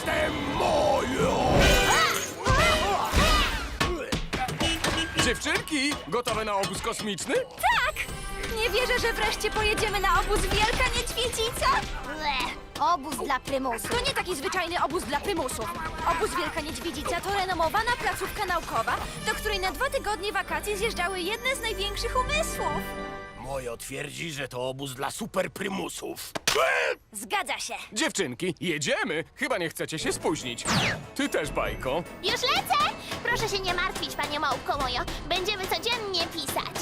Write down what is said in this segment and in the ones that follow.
Jestem moją! Dziewczynki, gotowe na obóz kosmiczny? Tak! Nie wierzę, że wreszcie pojedziemy na obóz Wielka Niedźwiedzica! Obóz dla prymusów. To nie taki zwyczajny obóz dla prymusów. Obóz Wielka Niedźwiedzica to renomowana placówka naukowa, do której na dwa tygodnie wakacji zjeżdżały jedne z największych umysłów. Mojo twierdzi, że to obóz dla superprymusów. Zgadza się. Dziewczynki, jedziemy! Chyba nie chcecie się spóźnić. Ty też, Bajko. Już lecę! Proszę się nie martwić, panie małpko mojo. Będziemy codziennie pisać.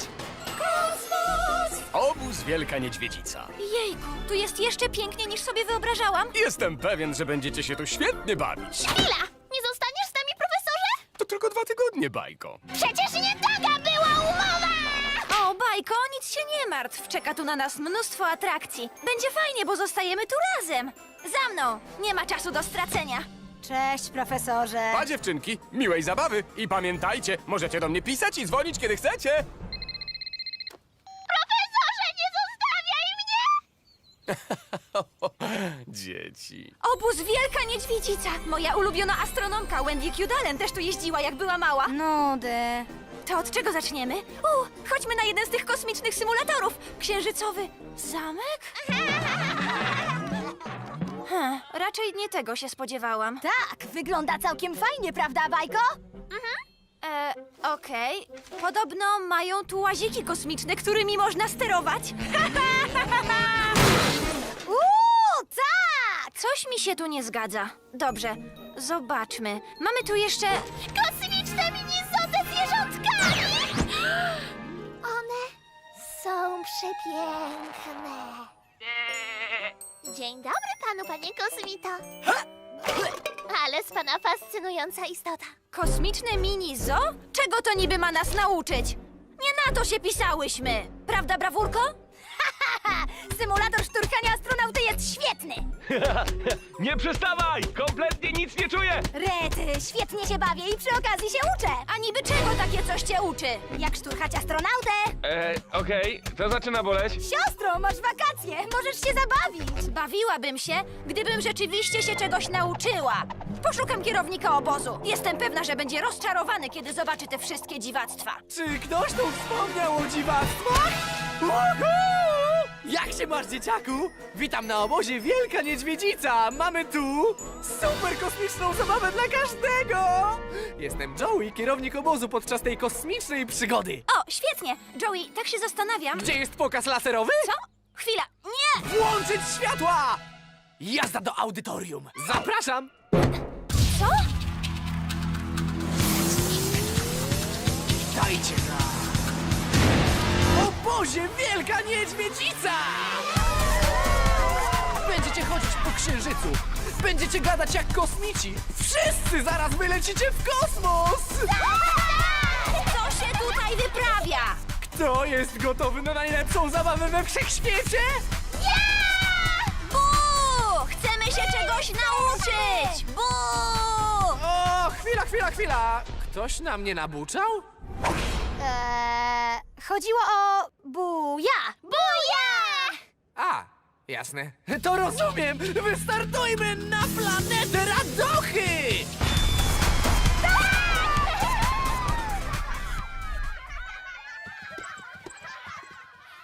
Kosmos! Obóz Wielka Niedźwiedzica. Jejku, tu jest jeszcze piękniej niż sobie wyobrażałam. Jestem pewien, że będziecie się tu świetnie bawić. Chwila! Nie zostaniesz z nami, profesorze? To tylko dwa tygodnie, Bajko. Przecież nie taka była umowa! O, Bajko, nic się nie martw. Czeka tu na nas mnóstwo atrakcji. Będzie fajnie, bo zostajemy tu razem. Za mną! Nie ma czasu do stracenia. Cześć, profesorze. Pa, dziewczynki, miłej zabawy i pamiętajcie, możecie do mnie pisać i dzwonić, kiedy chcecie. Profesorze, nie zostawiaj mnie! Dzieci. Obóz Wielka Niedźwiedzica. Moja ulubiona astronomka Wendy Cudalen też tu jeździła, jak była mała. Nudy. To od czego zaczniemy? U, chodźmy na jeden z tych kosmicznych symulatorów. Księżycowy zamek? Hm, raczej nie tego się spodziewałam. Tak, wygląda całkiem fajnie, prawda, Bajko? E, okej. Podobno mają tu łaziki kosmiczne, którymi można sterować. Uuu, tak! Coś mi się tu nie zgadza. Dobrze, zobaczmy. Mamy tu jeszcze... Kosmiczne zwierzątkami! One są przepiękne. Dzień dobry panu, panie kosmito. Ale z pana fascynująca istota. Kosmiczne mini zoo? Czego to niby ma nas nauczyć? Nie na to się pisałyśmy. Prawda, brawurko? Nie przestawaj! Kompletnie nic nie czuję! Rety, świetnie się bawię i przy okazji się uczę! A niby czego takie coś cię uczy? Jak szturchać astronautę? E, okej, to zaczyna boleć. Siostro, masz wakacje, możesz się zabawić! Bawiłabym się, gdybym rzeczywiście się czegoś nauczyła. Poszukam kierownika obozu. Jestem pewna, że będzie rozczarowany, kiedy zobaczy te wszystkie dziwactwa. Czy ktoś tu wspomniał o dziwactwach? Uhu! Jak się masz, dzieciaku? Witam na obozie Wielka Niedźwiedzica! Mamy tu super kosmiczną zabawę dla każdego! Jestem Joey, kierownik obozu podczas tej kosmicznej przygody. O, świetnie! Joey, tak się zastanawiam. Gdzie jest pokaz laserowy? Co? Chwila, nie! Włączyć światła! Jazda do audytorium! Zapraszam! Co? Dajcie na obozie Wielka Niedźwiedzica! Księżycu, będziecie gadać jak kosmici. Wszyscy zaraz wylecicie w kosmos! Co się tutaj wyprawia? Kto jest gotowy na najlepszą zabawę we wszechświecie? Bu! Chcemy się czegoś nauczyć! Bu! O, chwila, chwila, chwila! Ktoś na mnie nabuczał? Eee, chodziło o buja. Buja! Jasne. To rozumiem! Wystartujmy na planetę Radochy!